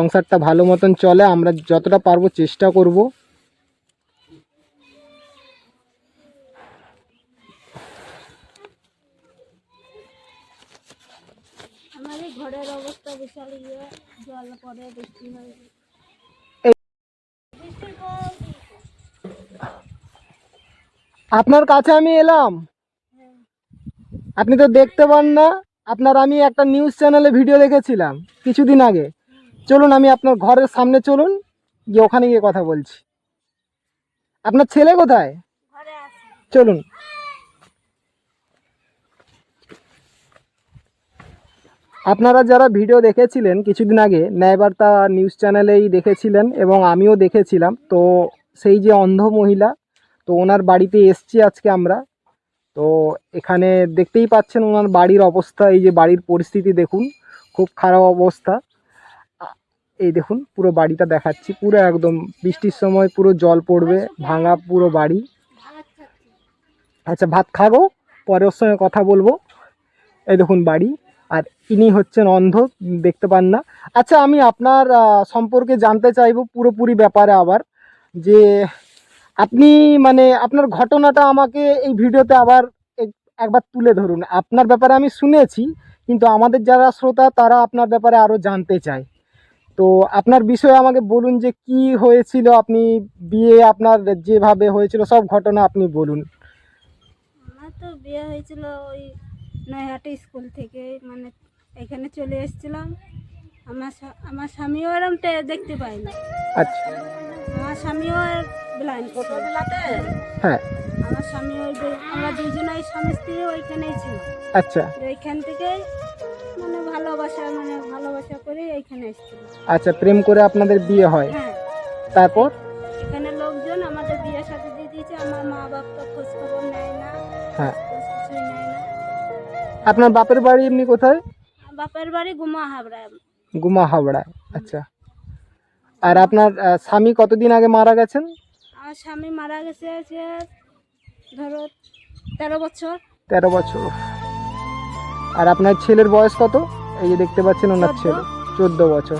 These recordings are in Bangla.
সংসারটা ভালো মতন চলে আমরা যতটা পারব চেষ্টা করব। ঘরের অবস্থা বিশাল ইয়ে জল পড়ে বৃষ্টি হয় আপনার কাছে আমি এলাম। হ্যাঁ, আপনি তো দেখতে পান না আপনার আমি একটা নিউজ চ্যানেলে ভিডিও দেখেছিলাম কিছুদিন আগে। চলুন আমি আপনার ঘরের সামনে চলুন গিয়ে ওখানে গিয়ে কথা বলছি। আপনার ছেলে কোথায়? চলুন। আপনারা যারা ভিডিও দেখেছিলেন কিছুদিন আগে ন্যায়বার্তা নিউজ চ্যানেলেই দেখেছিলেন এবং আমিও দেখেছিলাম। তো সেই যে অন্ধ মহিলা তো ওনার বাড়িতে এসছি আজকে আমরা। তো এখানে দেখতেই পাচ্ছেন ওনার বাড়ির অবস্থা এই যে বাড়ির পরিস্থিতি দেখুন খুব খারাপ অবস্থা। এই দেখুন, পুরো বাড়িটা দেখাচ্ছি। পুরো একদম বৃষ্টির সময় পুরো জল পড়বে, ভাঙা পুরো বাড়ি। আচ্ছা ভাত খাব? পরে ওর সঙ্গে কথা বলব। এই দেখুন বাড়ি, আর ইনি হচ্ছেন অন্ধ, দেখতে পান না। আচ্ছা আমি আপনার সম্পর্কে জানতে চাইব পুরোপুরি ব্যাপারে আবার, যে আপনি মানে আপনার ঘটনাটা আমাকে এই ভিডিওতে আবার এক- একবার তুলে ধরুন। আপনার ব্যাপারে আমি শুনেছি, কিন্তু আমাদের যারা শ্রোতা, তারা আপনার ব্যাপারে আরও জানতে চায়। তো আপনার বিষয়ে আমাকে বলুন যে কি হয়েছিল আপনি বিয়ে আপনার যেভাবে হয়েছিল সব ঘটনা আপনি বলুন। আমার তো বিয়ে হয়েছিল ওই নয়াহাটি স্কুল থেকে মানে এখানে চলে এসেছিলাম। আমার আমার স্বামীও এরম দেখতে পাই না আচ্ছা। আমার স্বামীও ব্লাইন্ড হ্যাঁ। আমার স্বামী ওই আমরা দুজনেই স্বামী স্ত্রী ওইখানেই ছিল আচ্ছা। ওইখান থেকে ভালোবাসা মানে ভালোবাসা করে এইখানে এসেছিল। আচ্ছা প্রেম করে আপনাদের বিয়ে হয়। হ্যাঁ। তারপর? এখানে লোকজন আমাদের বিয়ে সাথে দিয়ে দিয়েছে আমার মা বাপ তো খোঁজ খবর নেয় না। হ্যাঁ। কিছুই নেয় না। আপনার বাপের বাড়ি এমনি কোথায়? বাপের বাড়ি গুমা হাবড়া। গুমা হাওড়ায় আচ্ছা। আর আপনার আহ, স্বামী কতদিন আগে মারা গেছেন? আমার স্বামী মারা গেছে যে ধরো তেরো বছর। তেরো বছর। আর আপনার ছেলের বয়স কত? এই যে দেখতে পাচ্ছেন ওনার ছেলে চোদ্দ বছর।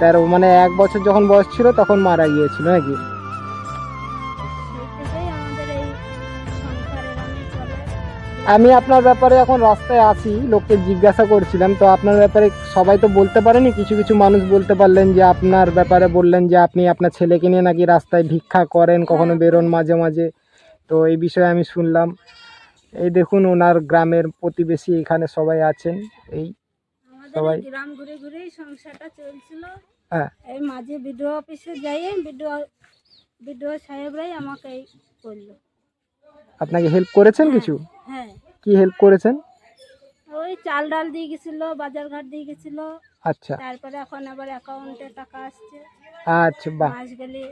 তেরো মানে এক বছর যখন বয়স ছিল তখন মারা গিয়েছিল নাকি? আমি আপনার ব্যাপারে এখন রাস্তায় আছি লোককে জিজ্ঞাসা করছিলাম তো আপনার ব্যাপারে সবাই তো বলতে পারেনি কিছু কিছু মানুষ বলতে পারলেন যে আপনার ব্যাপারে বললেন যে আপনি আপনার ছেলেকে নিয়ে নাকি রাস্তায় ভিক্ষা করেন কখনো হ্যাঁ। বেরোন মাঝে মাঝে। তো এই বিষয়ে আমি শুনলাম। এই দেখুন ওনার গ্রামের প্রতিবেশী এখানে সবাই আছেন এই সবাই- গ্রাম ঘুরে ঘুরেই সংসারটা চলছিল। হ্যাঁ। এই মাঝে বিডিও অফিসে যাই বিডিও বিডিও সাহেবরাই আমাকে এই করল। আপনাকে হেল্প করেছেন কিছু? হ্যাঁ কি হেল্প করেছেন? ওই চাল ডাল দিয়ে গেছিল বাজার ঘাট দিয়ে গেছিল। আচ্ছা। তারপরে এখন আবার অ্যাকাউন্টে টাকা আসছে। আচ্ছা বাহ। মাস গেলে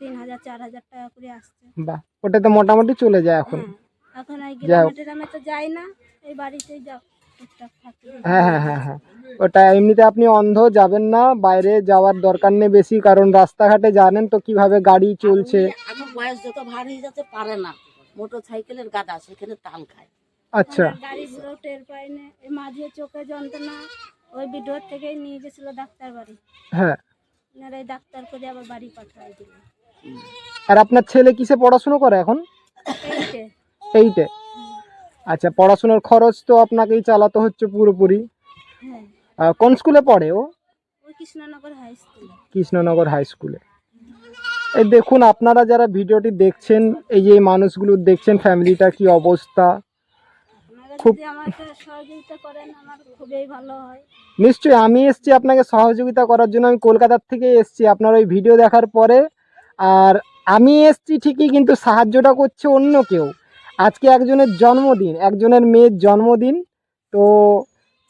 তিন হাজার চার হাজার টাকা করে আসছে। বাহ ওটা তো মোটামুটি চলে যায় এখন। হ্যাঁ এখন এই। গ্রামে তো যাই না এই বাড়িতেই যাও। হ্যাঁ হ্যাঁ হ্যাঁ হ্যাঁ। ওটা এমনিতে আপনি অন্ধ যাবেন না বাইরে যাওয়ার দরকার নেই বেশি কারণ রাস্তাঘাটে জানেন তো কীভাবে গাড়ি চলছে। বয়স যত ভার হয়ে যাচ্ছে পারে না। মোটর সাইকেলের গাদা সেখানে তাল খায়। আচ্ছা। আমার গাড়ি ঘুরেও টের পাই না। এই মাঝে চোখে যন্ত্রণা। ওই ভিডিওর থেকেই নিয়ে গেছিল ডাক্তার বাড়ি হ্যাঁ। ওনারা এই ডাক্তার করে আবার বাড়ি পাঠাই দিল। আর আপনার ছেলে কিসে পড়াশুনো করে এখন? এইটে। এইটে। আচ্ছা পড়াশোনার খরচ তো আপনাকেই চালাতে হচ্ছে পুরোপুরি। হ্যাঁ। কোন স্কুলে পড়ে ও? Krishnanagar high school. Krishnanagar high স্কুলে। এই দেখুন আপনারা যারা ভিডিওটি দেখছেন এই যে মানুষগুলো দেখছেন ফ্যামিলিটা কি অবস্থা? খুব- যদি সহযোগিতা করেন আমার খুবই ভালো হয়। নিশ্চয়ই আমি এসছি আপনাকে সহযোগিতা করার জন্য। আমি কলকাতার থেকে এসছি আপনার ওই ভিডিও দেখার পরে। আর আমি এসছি ঠিকই কিন্তু সাহায্যটা করছে অন্য কেউ। আজকে একজনের জন্মদিন, একজনের মেয়ের জন্মদিন। তো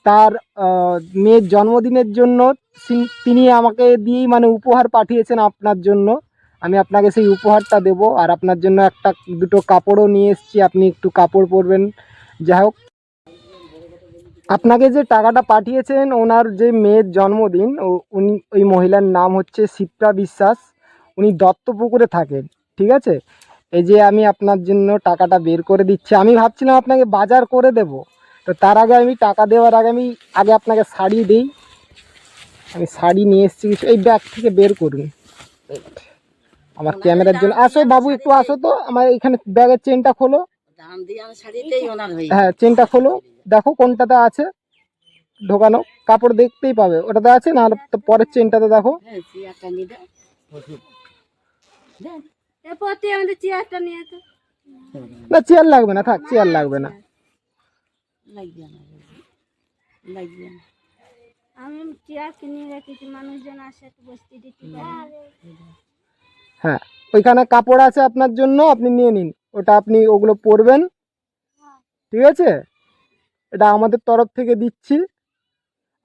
তার মেয়ের জন্মদিনের জন্য তিনি আমাকে দিয়েই মানে উপহার পাঠিয়েছেন আপনার জন্য। আমি আপনাকে সেই উপহারটা দেব আর আপনার জন্য একটা দুটো কাপড়ও নিয়ে এসেছি। আপনি একটু কাপড় পরবেন। যাই হোক। আপনাকে যে টাকাটা পাঠিয়েছেন ওনার যে মেয়ের জন্মদিন, ও, উনি, ওই মহিলার নাম হচ্ছে শিপ্রা বিশ্বাস। উনি দত্তপুকুরে থাকেন, ঠিক আছে? এই যে আমি আপনার জন্য টাকাটা বের করে দিচ্ছি আমি ভাবছিলাম আপনাকে বাজার করে দেব। তো তার আগে আমি টাকা দেওয়ার আগে আমি আগে আপনাকে শাড়ি দিই। আমি শাড়ি নিয়ে এসেছি কিছু এই ব্যাগ থেকে বের করুন। আমার ক্যামেরার জন্য আসো বাবু একটু আসো তো। আমার এখানে ব্যাগের চেনটা খোলো। হয়ে হ্যাঁ চেনটা খোলো। দেখো কোনটাতে আছে। ঢোকানো। কাপড় দেখতেই পাবে। ওটাতে আছে না পরের চেনটাতে দেখো। হ্যাঁ চেয়ারটা নিয়ে দেয় দেন। এরপর তুই আমাদের চেয়ারটা নিয়ে তো। না চেয়ার লাগবে না থাক চেয়ার লাগবে না। লাগবে না লাগবে না। আমি চেয়ার কিনে রেখেছি মানুষজন আসে একটু বসতে দিতে হ্যাঁ। ওইখানে কাপড় আছে আপনার জন্য আপনি নিয়ে নিন। ওটা আপনি ওগুলো পরবেন। ঠিক আছে? এটা আমাদের তরফ থেকে দিচ্ছি।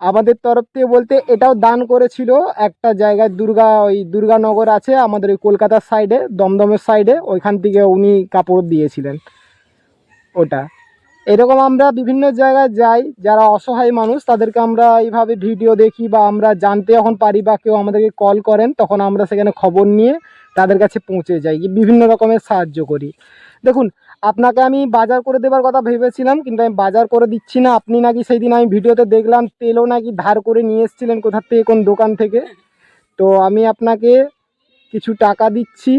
আমাদের তরফ থেকে বলতে এটাও দান করেছিল একটা জায়গায় দুর্গা, ওই দুর্গানগর আছে আমাদের ওই কলকাতার সাইডে দমদমের সাইডে ওইখান থেকে উনি কাপড় দিয়েছিলেন ওটা। এরকম আমরা বিভিন্ন জায়গায় যাই, যারা অসহায় মানুষ, তাদেরকে আমরা এইভাবে ভিডিও দেখি বা আমরা জানতে যখন পারি বা কেউ আমাদেরকে কল করেন, তখন আমরা সেখানে খবর নিয়ে তাদের কাছে পৌঁছে যাই, বিভিন্ন রকমের সাহায্য করি। দেখুন আপনাকে আমি বাজার করে দেবার কথা ভেবেছিলাম কিন্তু আমি বাজার করে দিচ্ছি না। আপনি নাকি সেই দিন আমি ভিডিওতে দেখলাম তেলও নাকি ধার করে নিয়ে এসেছিলেন কোথা থেকে কোন দোকান থেকে। তো আমি আপনাকে কিছু টাকা দিচ্ছি।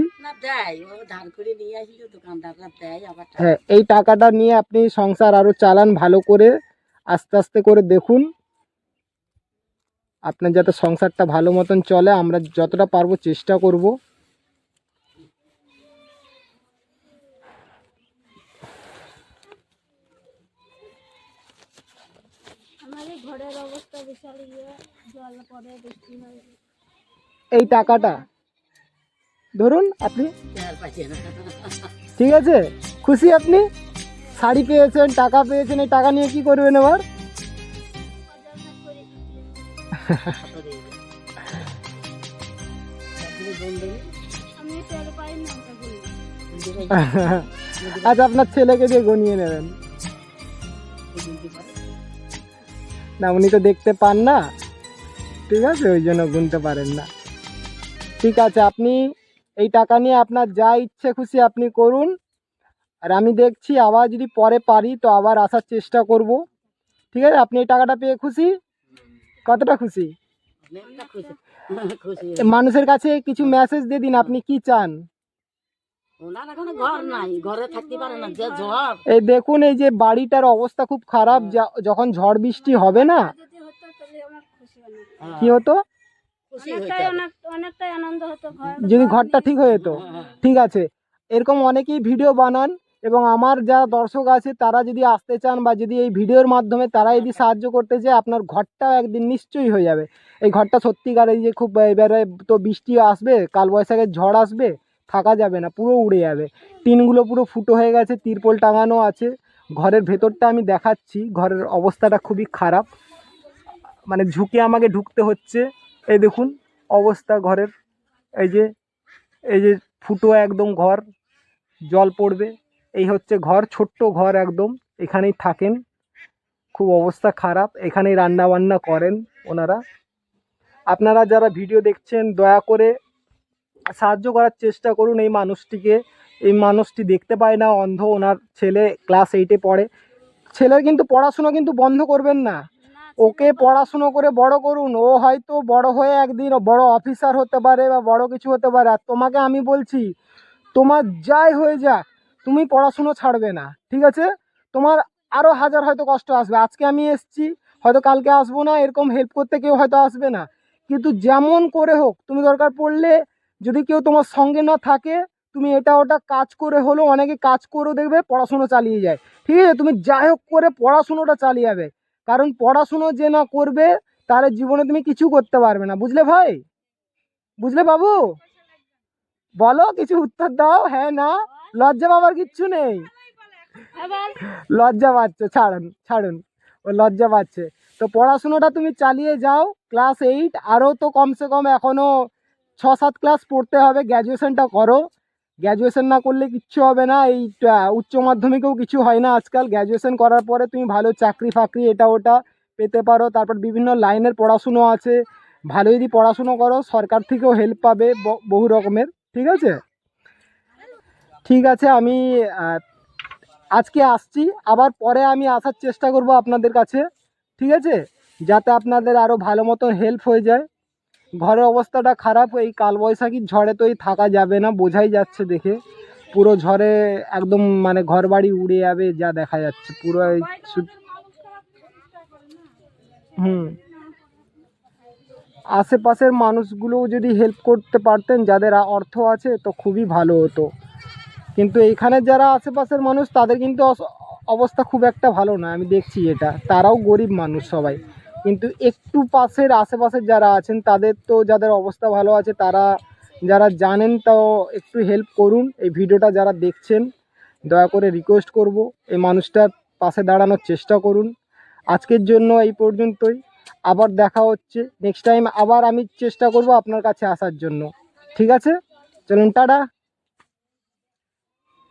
হ্যাঁ এই টাকাটা নিয়ে আপনি সংসার আরও চালান ভালো করে আস্তে আস্তে করে দেখুন। আপনার যাতে সংসারটা ভালো মতন চলে আমরা যতটা পারব চেষ্টা করব আমাদের ঘরের অবস্থা বিশাল ইয়ে জল পড়ে বৃষ্টি হয় এই টাকাটা। ধরুন আপনি। ঠিক আছে? খুশি আপনি? শাড়ি পেয়েছেন টাকা পেয়েছেন এই টাকা নিয়ে কি করবেন এবার। আচ্ছা আপনার ছেলেকে দিয়ে গনিয়ে নেবেন। না উনি তো দেখতে পান না। ঠিক আছে ওই জন্য গুনতে পারেন না। ঠিক আছে আপনি এই টাকা নিয়ে আপনার যা ইচ্ছে খুশি আপনি করুন। আর আমি দেখছি আবার যদি পরে পারি তো আবার আসার চেষ্টা করব। ঠিক আছে আপনি এই টাকাটা পেয়ে খুশি? কতটা খুশি? মানুষের কাছে কিছু মেসেজ দিয়ে দিন আপনি কি চান? এই দেখুন এই যে বাড়িটার অবস্থা খুব খারাপ যা- যখন ঝড় বৃষ্টি হবে না যদি হতো তাহলে আমার খুশি হতো। হ্যাঁ, কি হতো? যদি ঘরটা ঠিক হয়ে যেত। হ্যাঁ, হ্যাঁ। ঠিক আছে। এরকম অনেকেই ভিডিও বানান এবং আমার যারা দর্শক আছে তারা যদি আসতে চান বা যদি এই ভিডিওর মাধ্যমে তারা যদি সাহায্য করতে চায় আপনার ঘরটাও একদিন নিশ্চয়ই হয়ে যাবে। এই ঘরটা সত্যিকার এই যে খুব এবারে তো বৃষ্টি আসবে কালবৈশাখের ঝড় আসবে থাকা যাবে না, পুরো উড়ে যাবে। টিনগুলো পুরো ফুটো হয়ে গেছে, তিরপল টাঙানো আছে। ঘরের ভেতরটা আমি দেখাচ্ছি, ঘরের অবস্থাটা খুবই খারাপ। মানে ঝুঁকে আমাকে ঢুকতে হচ্ছে। এই দেখুন, অবস্থা ঘরের। এই যে এই যে ফুটো একদম ঘর, জল পড়বে। এই হচ্ছে ঘর, ছোট্ট ঘর একদম। এখানেই থাকেন। খুব অবস্থা খারাপ। এখানেই রান্না বান্না করেন ওনারা। আপনারা যারা ভিডিও দেখছেন, দয়া করে সাহায্য করার চেষ্টা করুন এই মানুষটিকে। এই মানুষটি দেখতে পায় না অন্ধ। ওনার ছেলে ক্লাস এইটে পড়ে। ছেলের কিন্তু পড়াশুনো কিন্তু বন্ধ করবেন না। ওকে পড়াশুনো করে বড় করুন। ও হয়তো বড় হয়ে একদিন বড় অফিসার হতে পারে বা বড় কিছু হতে পারে। আর তোমাকে আমি বলছি তোমার যাই হয়ে যাক তুমি পড়াশুনো ছাড়বে না ঠিক আছে? তোমার আরও হাজার হয়তো কষ্ট আসবে। আজকে আমি এসছি হয়তো কালকে আসব না এরকম হেল্প করতে কেউ হয়তো আসবে না। কিন্তু যেমন করে হোক তুমি দরকার পড়লে যদি কেউ তোমার সঙ্গে না থাকে, তুমি এটা ওটা কাজ করে হলেও অনেকে কাজ করেও দেখবে পড়াশুনো চালিয়ে যায়। ঠিক আছে? তুমি যাই হোক করে পড়াশুনোটা চালিয়ে যাবে। কারণ পড়াশুনো যে না করবে তার জীবনে তুমি কিছু করতে পারবে না। বুঝলে ভাই? বুঝলে বাবু? বলো, কিছু উত্তর দাও। হ্যাঁ না? লজ্জা পাবার কিচ্ছু নেই? লজ্জা পাচ্ছে, ছাড়ুন ছাড়ুন। ও লজ্জা পাচ্ছে। তো পড়াশুনোটা তুমি চালিয়ে যাও, ক্লাস এইট। আরও তো কমসে কম এখনও ছ সাত ক্লাস পড়তে হবে গ্র্যাজুয়েশনটা করো। গ্র্যাজুয়েশন না করলে কিচ্ছু হবে না, এই উচ্চ মাধ্যমিকেও কিছু হয় না আজকাল। গ্র্যাজুয়েশন করার পরে তুমি ভালো চাকরি ফাকরি, এটা ওটা পেতে পারো। তারপর বিভিন্ন লাইনের পড়াশুনো আছে, ভালো যদি পড়াশুনো করো, সরকার থেকেও হেল্প পাবে বহু রকমের, ঠিক আছে? ঠিক আছে, আমি আজকে আসছি, আবার পরে আমি আসার চেষ্টা করব আপনাদের কাছে, ঠিক আছে? যাতে আপনাদের আরও ভালো মতো হেল্প হয়ে যায়। ঘরের অবস্থাটা খারাপ, এই কালবৈশাখীর ঝড়ে তো এই থাকা যাবে না, বোঝাই যাচ্ছে দেখে। পুরো ঝড়ে একদম মানে ঘর বাড়ি উড়ে যাবে, যা দেখা যাচ্ছে। পুরো এই হুম। আশেপাশের মানুষগুলোও যদি হেল্প করতে পারতেন, যাদের অর্থ আছে, তো খুবই ভালো হতো। কিন্তু এইখানে যারা আশেপাশের মানুষ, তাদের কিন্তু অবস্থা খুব একটা ভালো না, আমি দেখছি এটা। তারাও গরিব মানুষ সবাই। কিন্তু একটু পাশের আশেপাশের যারা আছেন, তাদের তো যাদের অবস্থা ভালো আছে, তারা যারা জানেন তাও একটু হেল্প করুন। এই ভিডিওটা যারা দেখছেন, দয়া করে রিকোয়েস্ট করব, এই মানুষটার পাশে দাঁড়ানোর চেষ্টা করুন। আজকের জন্য এই পর্যন্তই। আবার দেখা হচ্ছে। নেক্সট টাইম আবার আমি চেষ্টা করব আপনার কাছে আসার জন্য। ঠিক আছে? চলুন, টাটা।